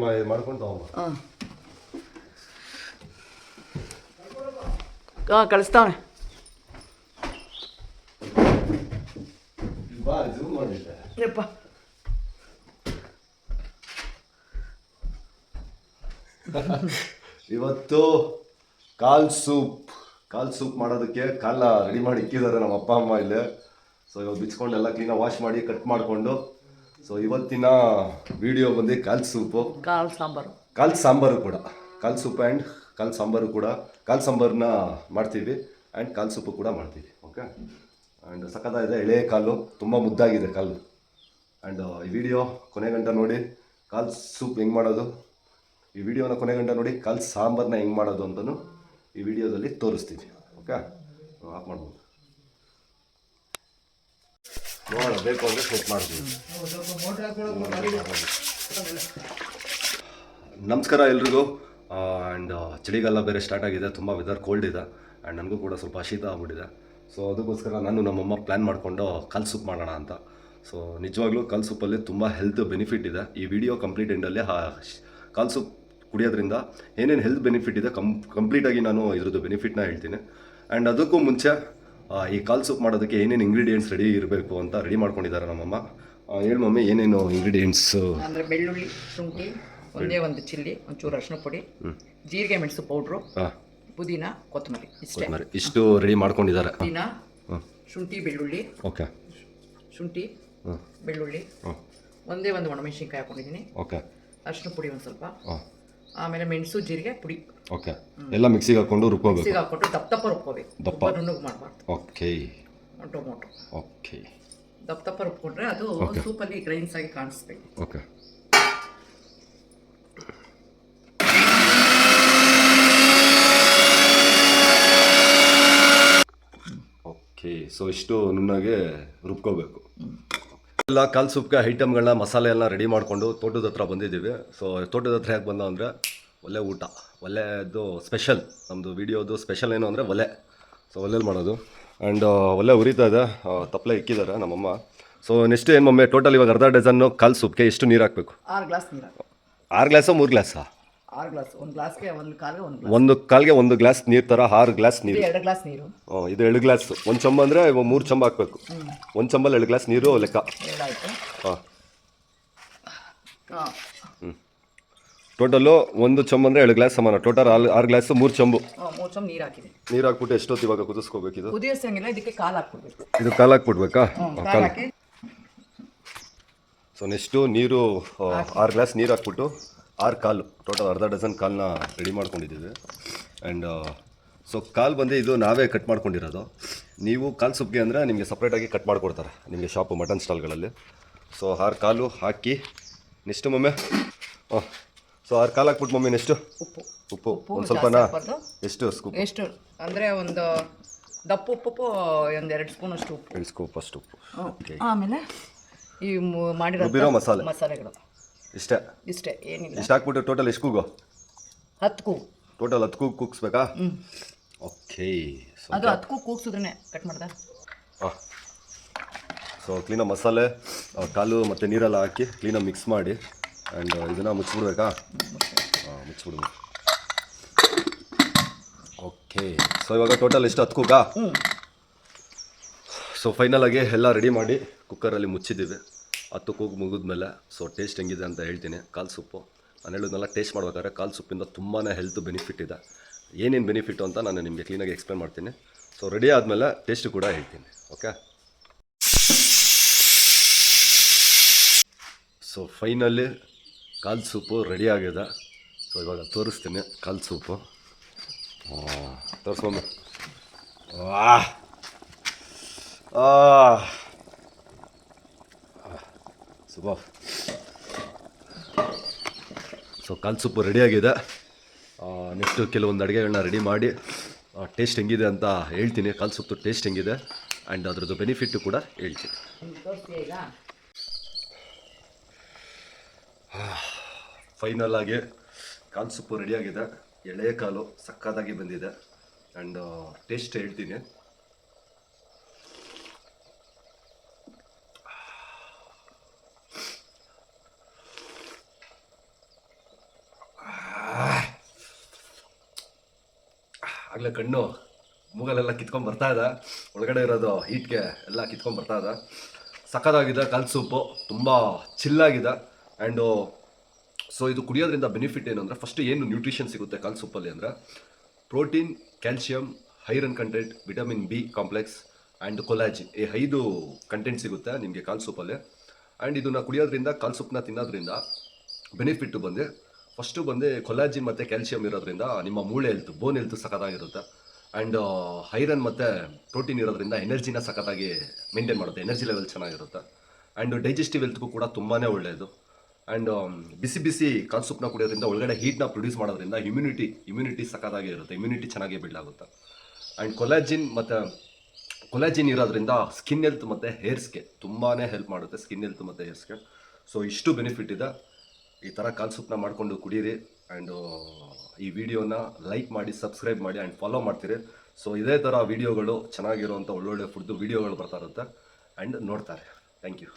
ಮಾ- ಮಾಡ್ಕೊಂಡು ತಗೊಂಬ ಹಾಂ. ಹಾಂ ಕಳಿಸ್ತಾವನೆ. ಬಾ ಜೂಮ್ ಮಾಡಿದ್ದೆ. ಯಪ್ಪ. ಇವತ್ತು ಕಾಲ್ ಸೂಪ್. ಕಾಲ್ ಸೂಪ್ ಮಾಡೋದಕ್ಕೆ ಕಾಲ ರೆಡಿ ಮಾಡಿ ಇಕ್ಕಿದ್ದಾರೆ ನಮ್ಮ ಅಪ್ಪ ಅಮ್ಮ ಇಲ್ಲಿ. ಸೊ ಇವಾಗ ಬಿಚ್ಕೊಂಡು ಎಲ್ಲ ಕ್ಲೀನಾಗಿ ವಾಶ್ ಮಾಡಿ ಕಟ್ ಮಾಡಿಕೊಂಡು ಸೊ ಇವತ್ತಿನ ವಿಡಿಯೋ ಬಂದು ಕಾಲ್ ಸೂಪು. ಕಾಲ್ ಸಾಂಬಾರು. ಕಾಲ್ ಸಾಂಬಾರು ಕೂಡ. ಕಾಲ್ ಸೂಪ್ ಆ್ಯಂಡ್ ಕಾಲ್ ಸಾಂಬಾರು ಕೂಡ. ಕಾಲ್ ಸಾಂಬಾರನ್ನ ಮಾಡ್ತೀವಿ ಆ್ಯಂಡ್ ಕಾಲ್ ಸೂಪು ಕೂಡ ಮಾಡ್ತೀವಿ. ಓಕೆ ಆ್ಯಂಡ್ ಸಖತ್ತಾಗಿದೆ ಎಳೆ ಕಾಲು ತುಂಬ ಮುದ್ದಾಗಿದೆ ಕಾಲು. ಆ್ಯಂಡ್ ಈ ವಿಡಿಯೋ ಕೊನೆ ಗಂಟ ನೋಡಿ ಕಾಲ್ ಸೂಪ್ ಹೆಂಗೆ ಮಾಡೋದು. ಈ ವಿಡಿಯೋನ ಕೊನೆ ಗಂಟ ನೋಡಿ ಕಾಲ್ ಸಾಂಬಾರನ್ನ ಹೆಂಗೆ ಮಾಡೋದು ಅಂತಲೂ ಈ ವಿಡಿಯೋದಲ್ಲಿ ತೋರಿಸ್ತೀವಿ. ಓಕೆ ಆಫ್ ಮಾಡ್ಬೋದು. ನೋಡೋಣ ಬೇಕು ಅಂದರೆ ಸೆಟ್ ಮಾಡ್ತೀವಿ. ನಮಸ್ಕಾರ ಎಲ್ರಿಗೂ. ಆ್ಯಂಡ್ ಚಳಿಗಾಲ ಬೇರೆ ಸ್ಟಾರ್ಟ್ ಆಗಿದೆ, ತುಂಬ ವೆದರ್ ಕೋಲ್ಡ್ ಇದೆ ಆ್ಯಂಡ್ ನನಗೂ ಕೂಡ ಸ್ವಲ್ಪ ಶೀತ ಆಗ್ಬಿಟ್ಟಿದೆ. ಸೊ ಅದಕ್ಕೋಸ್ಕರ ನಾನು ನಮ್ಮಮ್ಮ ಪ್ಲ್ಯಾನ್ ಮಾಡಿಕೊಂಡು ಕಲ್ ಸೂಪ್ ಮಾಡೋಣ ಅಂತ. ಸೊ ನಿಜವಾಗ್ಲೂ ಕಲ್ ಸೂಪಲ್ಲಿ ತುಂಬ ಹೆಲ್ತ್ ಬೆನಿಫಿಟ್ ಇದೆ. ಈ ವಿಡಿಯೋ ಕಂಪ್ಲೀಟ್ ಎಂಡಲ್ಲಿ ಕಾಲ್ ಸೂಪ್ ಕುಡಿಯೋದ್ರಿಂದ ಏನೇನು ಹೆಲ್ತ್ ಬೆನಿಫಿಟ್ ಇದೆ ಕಂ ಕಂಪ್ಲೀಟಾಗಿ ನಾನು ಇದ್ರದ್ದು ಬೆನಿಫಿಟ್ನ ಹೇಳ್ತೀನಿ. ಆ್ಯಂಡ್ ಅದಕ್ಕೂ ಮುಂಚೆ ಈ ಕಾಲ್ ಸೂಪ್ ಮಾಡೋದಕ್ಕೆ ಏನೇನು ಇಂಗ್ರೀಡಿಯೆಂಟ್ಸ್ ರೆಡಿ ಇರಬೇಕು ಅಂತ ರೆಡಿ ಮಾಡ್ಕೊಂಡಿದ್ದಾರೆ ನಮ್ಮಮ್ಮ. ಹೇಳು ಮಮ್ಮಿ ಏನೇನು ಇಂಗ್ರೀಡಿಯೆಂಟ್ಸು ಅಂದರೆ ಬೆಳ್ಳುಳ್ಳಿ ಶುಂಠಿ ಒಂದೇ ಒಂದು ಚಿಲ್ಲಿ ಒಂಚೂರು ಅರಿಶಿನ ಪುಡಿ ಜೀರಿಗೆ ಮೆಣಸು ಪೌಡ್ರು ಹಾಂ. ಪುದೀನ ಕೊತ್ತಂಬರಿ ಇಷ್ಟೇ. ಕೊತ್ತಂಬರಿ. ಇಷ್ಟು ರೆಡಿ ಮಾಡ್ಕೊಂಡಿದ್ದಾರೆ. ಪುದೀನ ಶುಂಠಿ ಬೆಳ್ಳುಳ್ಳಿ ಓಕೆ. ಶುಂಠಿ ಬೆಳ್ಳುಳ್ಳಿ ಒಂದೇ ಒಂದು ಒಣಮೆಣಸಿನ್ಕಾಯಿ ಹಾಕೊಂಡಿದ್ದೀನಿ. ಓಕೆ. ಅರಿಶಿನ ಪುಡಿ ಒಂದು ಸ್ವಲ್ಪ. ಹಾಂ. ಆಮೇಲೆ ಮೆಣಸು ಜೀರಿಗೆ ಪುಡಿ. ಓಕೆ. ಎಲ್ಲ ಮಿಕ್ಸಿಗೆ ಹಾಕೊಂಡು ರುಬ್ಕೋಬೇಕು. ಮಿಕ್ಸಿಗೆ ಹಾಕ್ಬಿಟ್ಟು ದಪ್ಪ ದಪ್ಪ ರುಬ್ಕೋಬೇಕು. ದಪ್ಪ. ತುಂಬ ನುಣ್ಣಗೆ ಮಾಡಬಾರ್ದು. ಓಕೆ. ಟೊಮೊಟೊ. ಓಕೆ. ದಪ್ಪ ದಪ್ಪ ರುಬ್ಕೊಂಡ್ರೆ ಅದು ಸೂಪಲ್ಲಿ ಗ್ರೈನ್ಸ್ ಆಗಿ ಕಾಣಿಸ್ಬೇಕು. ಓಕೆ. ಓಕೆ. ಸೊ ಇಷ್ಟು ನುಣ್ಣಗೆ ರುಬ್ಕೋಬೇಕು. ಎಲ್ಲ ಕಾಲ್ ಸೂಪ್ಗೆ ಐಟಮ್ಗಳನ್ನ ಮಸಾಲೆ ಎಲ್ಲ ರೆಡಿ ಮಾಡಿಕೊಂಡು ತೋಟದ ಹತ್ರ ಬಂದಿದ್ದೀವಿ. ಸೊ ತೋಟದ ಹತ್ರ ಯಾಕೆ ಬಂದ ಅಂದರೆ ಒಲೆ ಊಟ. ಒಲೆದು ಸ್ಪೆಷಲ್ ನಮ್ಮದು ವಿಡಿಯೋದು ಸ್ಪೆಷಲ್ ಏನು ಅಂದರೆ ಒಲೆ. ಸೊ ಒಲೆಯಲ್ಲಿ ಮಾಡೋದು. ಆ್ಯಂಡ್ ಒಲೆ ಉರಿತಾ ಇದೆ. ತಪ್ಪಲೆ ಇಕ್ಕಿದ್ದಾರೆ ನಮ್ಮಮ್ಮ. ಸೊ ನೆಕ್ಸ್ಟ್ ಏನು ಮಮ್ಮಿ ಟೋಟಲ್ ಇವಾಗ ಅರ್ಧ ಡಜನ್ನು ಕಾಲ್ ಸೂಪ್ಗೆ ಎಷ್ಟು ನೀರು ಹಾಕಬೇಕು? ಆರು ಗ್ಲಾಸ್ ನೀರು ಆರು ಗ್ಲಾಸು ಮೂರು ಗ್ಲಾಸಾ? ಆರು ಗ್ಲಾಸ್ ಒಂದು ಗ್ಲಾಸ್ಗೆ ಒಂದು ಕಾಲಿಗೆ ಒಂದು ಗ್ಲಾಸ್. ಒಂದು ಕಾಲ್ಗೆ ಒಂದು ಗ್ಲಾಸ್ ನೀರು ಥರ ಆರು ಗ್ಲಾಸ್ ನೀರು. ಎರಡು ಗ್ಲಾಸ್ ನೀರು. ಹ್ಮ್, ಇದು ಎರಡು ಗ್ಲಾಸ್. ಒಂದು ಚಂಬ ಅಂದರೆ ಮೂರು ಚಂಬ ಹಾಕಬೇಕು. ಒಂದು ಚಂಬಲ್ಲಿ ಎರಡು ಗ್ಲಾಸ್ ನೀರು ಲೆಕ್ಕ. ಎರಡಾಯಿತು. ಹಾಂ. ಹಾಂ. ಟೋಟಲು ಒಂದು ಚಂಬ ಅಂದರೆ ಎರಡು ಗ್ಲಾಸ್ ಸಮಾನ. ಟೋಟಲ್ ಆರು ಆರು ಗ್ಲಾಸು ಮೂರು ಚಂಬು. ಮೂರು ಚಮ್ ನೀರು ಹಾಕಿದೆ. ನೀರು ಹಾಕ್ಬಿಟ್ಟು ಎಷ್ಟೊತ್ತು ಇವಾಗ ಕುದಿಸ್ಕೋಬೇಕು ಇದು? ಕುದಿಯೋಸಂಗಿಲ್ಲ ಇದಕ್ಕೆ ಕಾಲು ಹಾಕ್ಬಿಡ್ಬೇಕು. ಇದು ಕಾಲು ಹಾಕ್ಬಿಡ್ಬೇಕಾ? ಹ್ಞೂ ಕಾಲು ಕಾಲು ಹಾಕಿ. ಸೊ ನೆಕ್ಸ್ಟು ನೀರು ಆ, ಆರು ಗ್ಲಾಸ್ ನೀರು ಹಾಕ್ಬಿಟ್ಟು ಆರು ಕಾಲು ಟೋಟಲ್ ಅರ್ಧ ಡಜನ್ ಕಾಲನ್ನ ರೆಡಿ ಮಾಡ್ಕೊಂಡಿದ್ದೀವಿ. ಆ್ಯಂಡ್ ಸೊ ಕಾಲು ಬಂದು ಇದು ನಾವೇ ಕಟ್ ಮಾಡ್ಕೊಂಡಿರೋದು. ನೀವು ಕಾಲು ಸುಬ್ಗೆ ಅಂದರೆ ನಿಮಗೆ ಸಪ್ರೇಟಾಗಿ ಕಟ್ ಮಾಡಿಕೊಡ್ತಾರೆ ನಿಮಗೆ ಶಾಪು ಮಟನ್ ಸ್ಟಾಲ್ಗಳಲ್ಲಿ ಸೊ ಆರು ಕಾಲು ಹಾಕಿ ನೆಕ್ಸ್ಟು ಮಮ್ಮಿ ಓಹ್ ಸೊ ಆರು ಕಾಲು ಹಾಕ್ಬಿಟ್ಟು ಮಮ್ಮಿ ನೆಕ್ಸ್ಟು ಉಪ್ಪು. ಉಪ್ಪು ಒಂದು ಸ್ವಲ್ಪನಾ ಎಷ್ಟು ಸ್ಕೂಪ್ ಎಷ್ಟು? ಅಂದರೆ ಒಂದು ದಪ್ಪ ಉಪ್ಪು ಒಂದು ಎರಡು ಸ್ಪೂನ್ ಅಷ್ಟು ಉಪ್ಪು. ಎರಡು ಸ್ಕೂಪ್ ಅಷ್ಟು ಉಪ್ಪು. ಓಕೆ ಆಮೇಲೆ ಈ ಮಾಡಿರೋ ಮಸಾಲೆ. ಮಸಾಲೆಗಳು. ಇಷ್ಟೇ? ಇಷ್ಟೇ ಏನಿಲ್ಲ. ಇಷ್ಟು ಹಾಕ್ಬಿಟ್ಟು ಟೋಟಲ್ ಎಷ್ಟು ಕೂಗು? ಹತ್ತು ಕೂ ಟೋಟಲ್ ಹತ್ತು ಕೂಗು ಕೂಗಿಸ್ಬೇಕಾ? ಓಕೆ ಅದು ಹತ್ತು ಕೂ ಕೂಗ್ಸಿದ್ರೇ ಕಟ್ ಮಾಡ್ದೆ? ಹಾಂ ಸೊ ಕ್ಲೀನಾಗಿ ಮಸಾಲೆ ಕಾಲು ಮತ್ತು ನೀರೆಲ್ಲ ಹಾಕಿ ಕ್ಲೀನಾಗಿ ಮಿಕ್ಸ್ ಮಾಡಿ ಆ್ಯಂಡ್ ಇದನ್ನು ಮುಚ್ಚಿಬಿಡ್ಬೇಕಾ ಹಾಂ ಮುಚ್ಚಿಬಿಡ್ಬೇಕು ಓಕೆ ಸೊ ಇವಾಗ ಟೋಟಲ್ ಎಷ್ಟು? ಹತ್ತು ಕೂಗಾ? ಸೊ ಫೈನಲಾಗಿ ಎಲ್ಲ ರೆಡಿ ಮಾಡಿ ಕುಕ್ಕರಲ್ಲಿ ಮುಚ್ಚಿದ್ದೀವಿ. ಹತ್ತು ಕೂಗು ಮುಗಿದ್ಮೇಲೆ ಸೊ ಟೇಸ್ಟ್ ಹೆಂಗಿದೆ ಅಂತ ಹೇಳ್ತೀನಿ. ಕಾಲು ಸೊಪ್ಪು. ನಾನು ಹೇಳೋದನ್ನೆಲ್ಲ ಟೇಸ್ಟ್ ಮಾಡ್ಬೇಕಾದ್ರೆ ಕಾಲು ಸೊಪ್ಪಿಂದ ತುಂಬಾ ಹೆಲ್ತ್ ಬೆನಿಫಿಟ್ ಇದೆ. ಏನೇನು ಬೆನಿಫಿಟ್ಟು ಅಂತ ನಾನು ನಿಮಗೆ ಕ್ಲೀನಾಗಿ ಎಕ್ಸ್ಪ್ಲೇನ್ ಮಾಡ್ತೀನಿ. ಸೊ ರೆಡಿ ಆದಮೇಲೆ ಟೇಸ್ಟ್ ಕೂಡ ಹೇಳ್ತೀನಿ. ಓಕೆ ಸೊ ಫೈನಲಿ ಕಾಲು ಸೂಪು ರೆಡಿ ಆಗಿದೆ. ಸೊ ಇವಾಗ ತೋರಿಸ್ತೀನಿ ಕಾಲು ಸೂಪು ತೋರಿಸ್ಕೊಂಬ. ವಾ ಸೂಪರ್ ಸೊ ಕಾಲು ಸೂಪು ರೆಡಿಯಾಗಿದೆ ನೆಕ್ಸ್ಟು ಕೆಲವೊಂದು ಅಡುಗೆಗಳನ್ನ ರೆಡಿ ಮಾಡಿ ಟೇಸ್ಟ್ ಹೆಂಗಿದೆ ಅಂತ ಹೇಳ್ತೀನಿ. ಕಾಲು ಸೊಪ್ಪು ಟೇಸ್ಟ್ ಹೆಂಗಿದೆ ಆ್ಯಂಡ್ ಅದರದ್ದು ಬೆನಿಫಿಟ್ಟು ಕೂಡ ಹೇಳ್ತೀನಿ. ಫೈನಲ್ ಆಗಿ ಕಾಲು ಸೊಪ್ಪು ರೆಡಿಯಾಗಿದೆ ಎಳೆಯ ಕಾಲು ಸಕ್ಕತ್ತಾಗಿ ಬಂದಿದೆ. ಆ್ಯಂಡ್ ಟೇಸ್ಟ್ ಹೇಳ್ತೀನಿ. ಆಗಲೇ ಕಣ್ಣು, ಮೂಗಲೆಲ್ಲ ಕಿತ್ಕೊಂಡು ಬರ್ತಾ ಇದೆ. ಒಳಗಡೆ ಇರೋದು ಹೀಟ್ಗೆ ಎಲ್ಲ ಕಿತ್ಕೊಂಡು ಬರ್ತಾ ಇದೆ. ಸಖತ್ತಾಗಿದೆ, ಕಲ್ ಸೂಪು, ತುಂಬ ಚಿಲ್ಲಾಗಿದೆ ಆ್ಯಂಡು ಸೊ ಇದು ಕುಡಿಯೋದ್ರಿಂದ ಬೆನಿಫಿಟ್ ಏನು ಅಂದರೆ ಫಸ್ಟ್ ಏನು ನ್ಯೂಟ್ರಿಷನ್ ಸಿಗುತ್ತೆ ಕಲ್ ಸೂಪಲ್ಲಿ ಅಂದರೆ protein calcium iron content vitamin B complex and collagen ಈ ಐದು ಕಂಟೆಂಟ್ ಸಿಗುತ್ತೆ ನಿಮಗೆ ಕಾಲ್ ಸೂಪಲ್ಲಿ. ಆ್ಯಂಡ್ ಇದನ್ನು ಕುಡಿಯೋದ್ರಿಂದ, ಕಾಲ್ ಸೂಪ್ನ ತಿನ್ನೋದ್ರಿಂದ ಬೆನಿಫಿಟ್ಟು ಬಂದು ಫಸ್ಟು ಬಂದು ಕೊಲಾಜಿನ್ ಮತ್ತು ಕ್ಯಾಲ್ಸಿಯಂ ಇರೋದ್ರಿಂದ ನಿಮ್ಮ ಮೂಳೆ ಹೆಲ್ತ್ ಬೋನ್ ಹೆಲ್ತ್ ಸಖತ್ತಾಗಿರುತ್ತೆ. ಆ್ಯಂಡ್ ಐರನ್ ಮತ್ತು ಪ್ರೋಟೀನ್ ಇರೋದ್ರಿಂದ ಎನರ್ಜಿನ ಸಖತ್ತಾಗಿ ಮೇಂಟೈನ್ ಮಾಡುತ್ತೆ. ಎನರ್ಜಿ ಲೆವೆಲ್ ಚೆನ್ನಾಗಿರುತ್ತೆ. ಆ್ಯಂಡ್ ಡೈಜೆಸ್ಟಿವ್ ಹೆಲ್ತ್ಗೂ ಕೂಡ ತುಂಬಾ ಒಳ್ಳೆಯದು ಆ್ಯಂಡ್ ಬಿಸಿ ಬಿಸಿ ಕಾಲ್ ಸೂಪ್ನ ಕುಡಿಯೋದ್ರಿಂದ ಒಳಗಡೆ ಹೀಟ್ನ ಪ್ರೊಡ್ಯೂಸ್ ಮಾಡೋದ್ರಿಂದ ಇಮ್ಯುನಿಟಿ ಇಮ್ಯುನಿಟಿ ಸಖತ್ತಾಗಿ ಇರುತ್ತೆ. ಇಮ್ಯುನಿಟಿ ಚೆನ್ನಾಗಿ ಬಿಲ್ಡ್ ಆಗುತ್ತೆ. ಆ್ಯಂಡ್ ಕೊಲಾಜಿನ್ ಮತ್ತು ಕೊಲಾಜಿನ್ ಇರೋದ್ರಿಂದ ಸ್ಕಿನ್ ಹೆಲ್ತ್ ಮತ್ತು ಹೇರ್ಸ್ಗೆ ತುಂಬಾ ಹೆಲ್ಪ್ ಮಾಡುತ್ತೆ. ಸ್ಕಿನ್ ಹೆಲ್ತ್ ಮತ್ತು ಹೇರ್ಸ್ಗೆ ಸೊ ಇಷ್ಟು ಬೆನಿಫಿಟ್ ಇದೆ. ಈ ಥರ ಕಾಲ್ ಸೂಪ್ನ ಮಾಡಿಕೊಂಡು ಕುಡೀರಿ ಆ್ಯಂಡು ಈ ವಿಡಿಯೋನ ಲೈಕ್ ಮಾಡಿ, ಸಬ್ಸ್ಕ್ರೈಬ್ ಮಾಡಿ ಆ್ಯಂಡ್ ಫಾಲೋ ಮಾಡ್ತೀರಿ. ಸೊ ಇದೇ ಥರ ವೀಡಿಯೋಗಳು ಚೆನ್ನಾಗಿರುವಂಥ ಒಳ್ಳೊಳ್ಳೆ ಫುಡ್ದು ವೀಡಿಯೋಗಳು ಬರ್ತಾ ಇರುತ್ತೆ. ಆ್ಯಂಡ್ ನೋಡ್ತಾರೆ. Thank you